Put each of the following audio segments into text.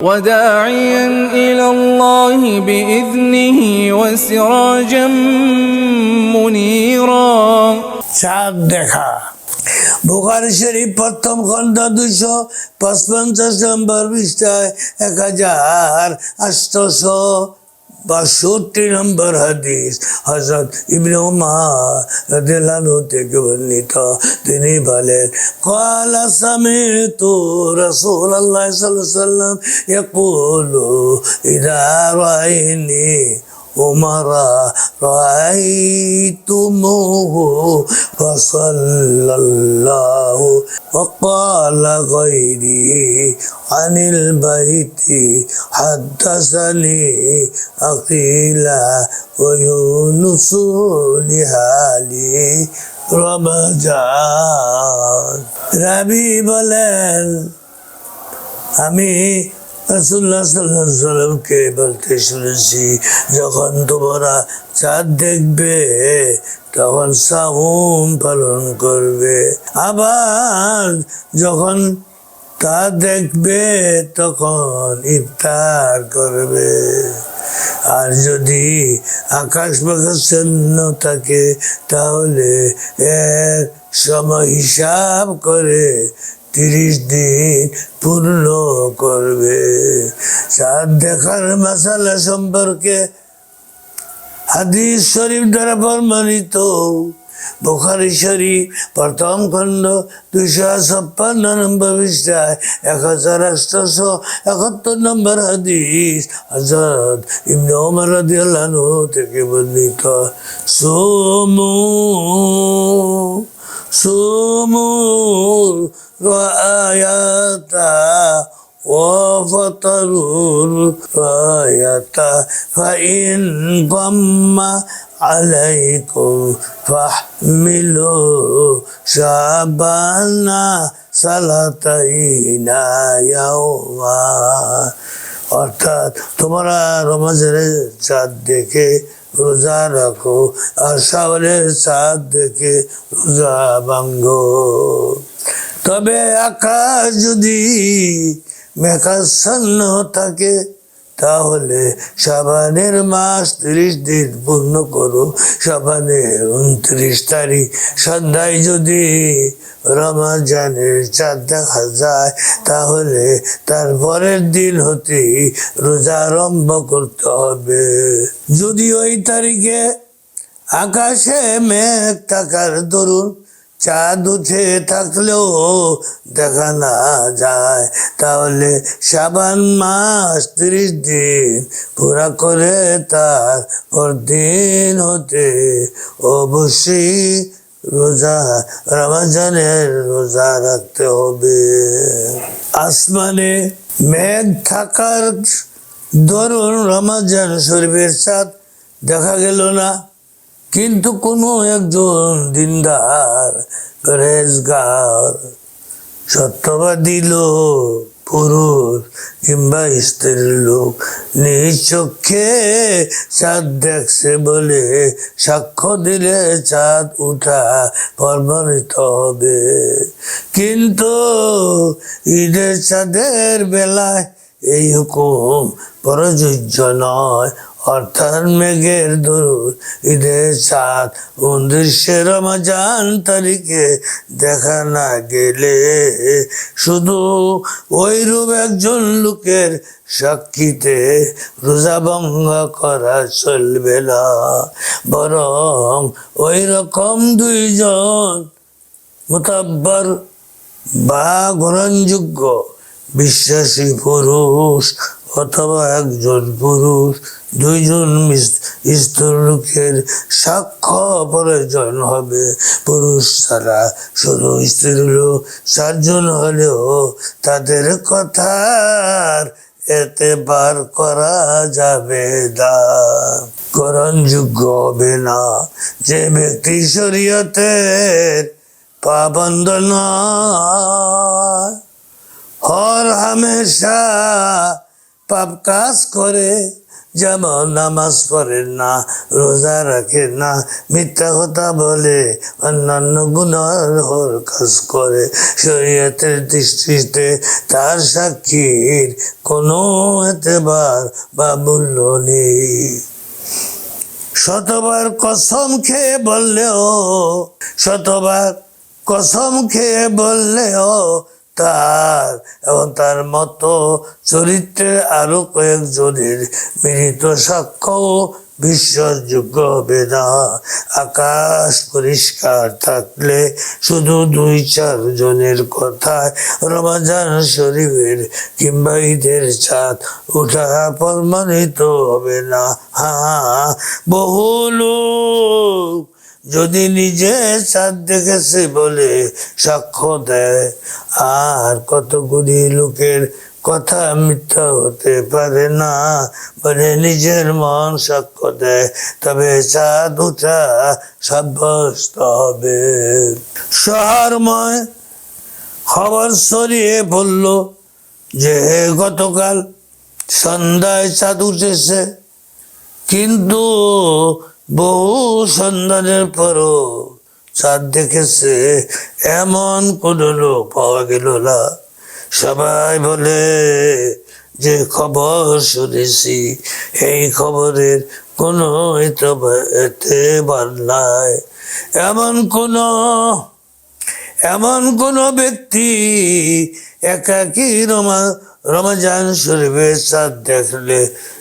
وداعيا إلى الله بإذنه وسراجا منيرا চাঁদ দেখা বুখারি শরীফ প্রথম খণ্ড দুশো পঁচপঞ্চাশ নম্বর পৃষ্ঠায় এক হাজার আটশোশো বাষট্টি নম্বর হাদিস হজরত ইবনে উমার রাদিয়াল্লাহু থেকে বর্ণিত তিনি বলেন قال سمعت رسول الله صلى الله عليه وسلم يقول إذا رأيني عمر رأيتموه فصلى الله وقال غيري عن البيت حدثني أقيل ويونس لهالي رمضان রবি বলেন আমি রাসুল্লাহ সাল্লাহ সাল্লামকে বলতে শুনেছি যখন তোমরা চাঁদ দেখবে তখন সাহুম পালন করবে আবার যখন তা দেখবে তখন ইফতার করবে। আর যদি আকাশ বাকাশন্ন থাকে, তাহলে এক সময় হিসাব করে তিরিশ দিন পূর্ণ করবে। চাঁদ দেখার মশালা সম্পর্কে হাদিস শরীফ দ্বারা প্রমাণিত বুখারি শরীফ প্রথম খণ্ড দুইশো ছাপ্পান্ন নম্বর পৃষ্ঠায় এক হাজার আটশোশো একাত্তর নম্বর হাদিস হজরত ইবনে ওমর রাদিয়াল্লাহু থেকে বর্ণিত সোমু সোমু রায়াতা وفطروا الراية فإن ضم عليكم فاحملوا شعبنا সালাতাইনা ইয়াওমা অর্থাৎ তোমরা রমজানের চাঁদ দেখে রোজা রাখো আর শাওনের চাঁদ দেখে রোজা ভাঙ্গো তবে আকাশ যদি মেঘাচ্ছন্ন থাকে তাহলে সাবানের মাস তিরিশ দিন পূর্ণ করো। সাবানের উনত্রিশ তারিখ সন্ধ্যায় যদি রমাজানের চাঁদ দেখা যায়, তাহলে তার পরের দিন হতে রোজা আরম্ভ করতে হবে। যদি ওই তারিখে আকাশে মেঘ থাকার দরুন চাঁদ উঠে থাকলেও দেখা না যায়। তাহলে সাবান মাস তিরিশ দিন, পুরা করে তার পর দিন হতে। অবশ্যই রোজা, রমজানের রোজা রাখতে হবে। আসমানে মেঘ থাকার ধরুন রমজান শরীফের চাঁদ দেখা গেল না। কিন্তু কোনো একজন দিনদার পরেজগার সত্যবাদী লোক, পুরুষ কিংবা স্ত্রীর লোক নিজ চোখে চাঁদ দেখছে বলে সাক্ষ্য দিলে চাঁদ উঠা প্রমাণিত হবে। কিন্তু ঈদের চাঁদের বেলায় এই হুকুম প্রযোজ্য নয়। অর্থাৎ মেঘের ঈদের চাঁদ, উনত্রিশে রমজান তারিখে দেখা না গেলে শুধু ওইরূপ একজন লোকের সাক্ষীতে রোজা ভঙ্গ করা চলবে না। বরং ওই রকম দুইজন মোতাব্বর বা গ্রহণযোগ্য বিশ্বাসী পুরুষ অথবা একজন পুরুষ দুইজন স্ত্রী লোকের সাক্ষ্য প্রয়োজন হবে। পুরুষ ছাড়া শুধু স্ত্রী লোক চারজন হলেও তাদের কথার এতে বার করা যাবে না। করণযোগ্য হবে না। যে ব্যক্তি শরীয়তের পাবন্দ হর হামেশা পাপ কাজ করে। যেমন নামাজ পড়েন না, রোজা রাখেন না, মিথ্যা কথা বলে, অন্যান্য গুণাহর কাজ করে। শরীয়তের দৃষ্টিতে তার সাক্ষীর কোনো এতেবার বা মূল্য নেই। শতবার কসম খেয়ে বললেও, শতবার কসম খেয়ে বললেও তার এবং তার মতো চরিত্রের আরও কয়েকজনের মিলিত সাক্ষ্য বিশ্বাসযোগ্য হবে না আকাশ পরিষ্কার থাকলে শুধু দুই চার জনের কথায় রমাজান শরীফের কিংবা ঈদের চাঁদ ওঠা প্রমাণিত হবে না। হ্যাঁ বহু লোক যদি নিজে চাঁদ দেখেছে বলে সাক্ষ্য দেয়, আর কতগুলি লোকের কথা মিথ্যা হতে পারে না বলে নিজের মন সাক্ষ্য দেয়, তবে চাঁদ উঠা সাব্যস্ত হবে। শহরময় খবর সরিয়ে বলল যে গতকাল সন্ধ্যায় চাঁদ উঠেছে কিন্তু বহু সন্ধানের পরও চাঁদ দেখেছে, এমন কোন লোক পাওয়া গেল না। সবাই বলে, যে খবর শুনেছি, এই খবরের কোনো নাই। এমন কোনো, এমন কোন ব্যক্তি একাকি রমা, রমজান শরীফের চাঁদ দেখলে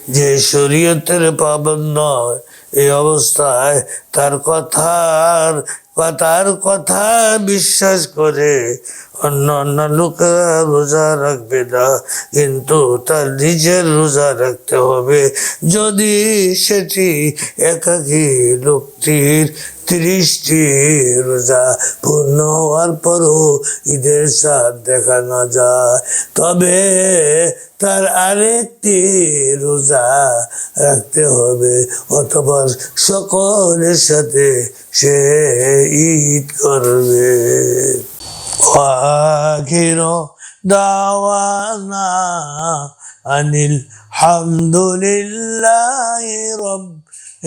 যে শরীয়তের পাবন নয় এই অবস্থায় তার কথার তার কথা বিশ্বাস করে অন্য অন্য লোকেরা রোজা রাখবে না, কিন্তু তার নিজের রোজা রাখতে হবে। যদি সেটি একাকী লোকটির ত্রিশটি রোজা পূর্ণ হওয়ার পরও ঈদের স্বাদ দেখানো যায়। তবে তার আরেকটি রোজা রাখতে হবে, অথবা সকলের সাথে সে ঈদ করবে। দাওয়ানা আনিল হামদুলিল্লাহ রব